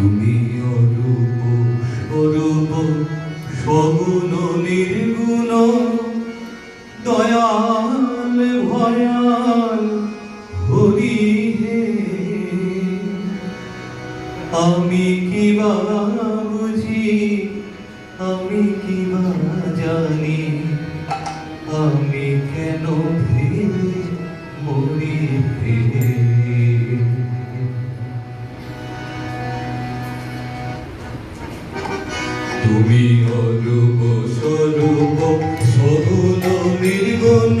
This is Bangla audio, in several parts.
তুমি অরূপ অরূপ সগুণ নির্গুণ দয়াল ভয়াল হরি হে। আমি তুমি অরূপ স্বরূপ সগুণ নির্গুণ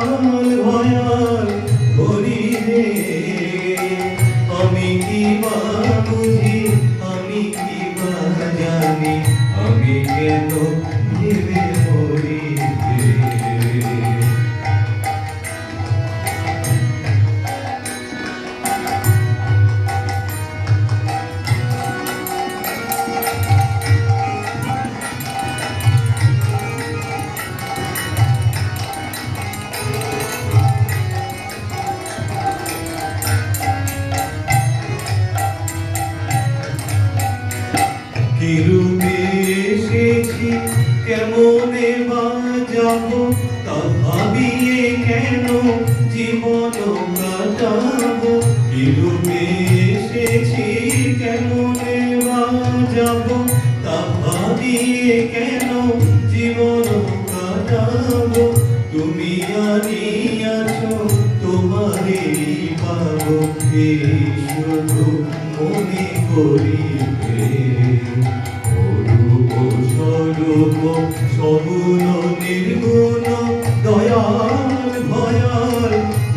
কেমনে বা তা ভাবিয়ে কেন জীবন কাটাবো? কিরূপে এসেছি, কেমনে বা যাব তা ভাবিয়ে কেন জীবন কাটাবো? তুমি আনিয়াছো তোমারই পাবো শুধু মনে অরূপ স্বরূপ সগুণ নির্গুণ, দয়াল ভয়াল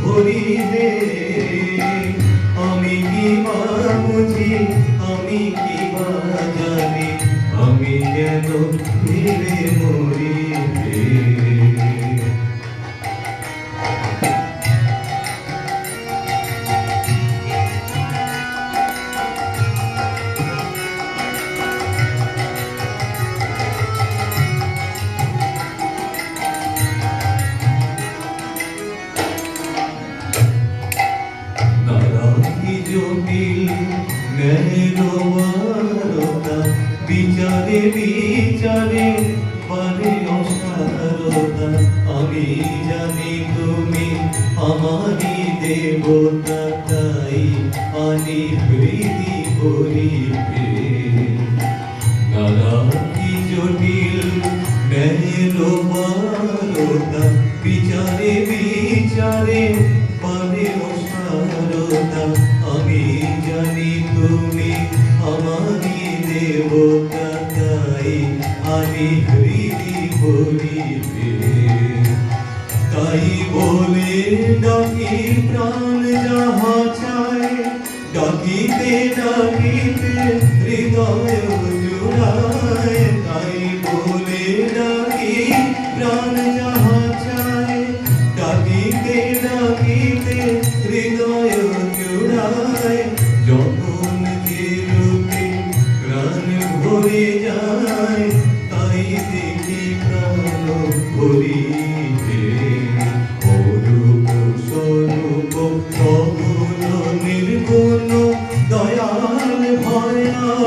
হরি দে আমি কি বা বুঝি, আমি কি জানি, আমি কেন ভেবে মরি ন্যায়রতা বিচারে বিচারে পারে অসারতা। আমি জানি তুমি আমারই দেবতা, তাই আনি হৃদি করিবে নারাকি জটিল ন্যায়রতা বিচারে বিচারে আমারই দেবতা তাই আমি হৃদি করিবে তাই বলে চায়, ডাকিতে ডাকিতে হৃদয় জুড়ায় তাই বলে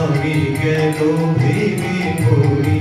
আমি কেন ভেবে মরি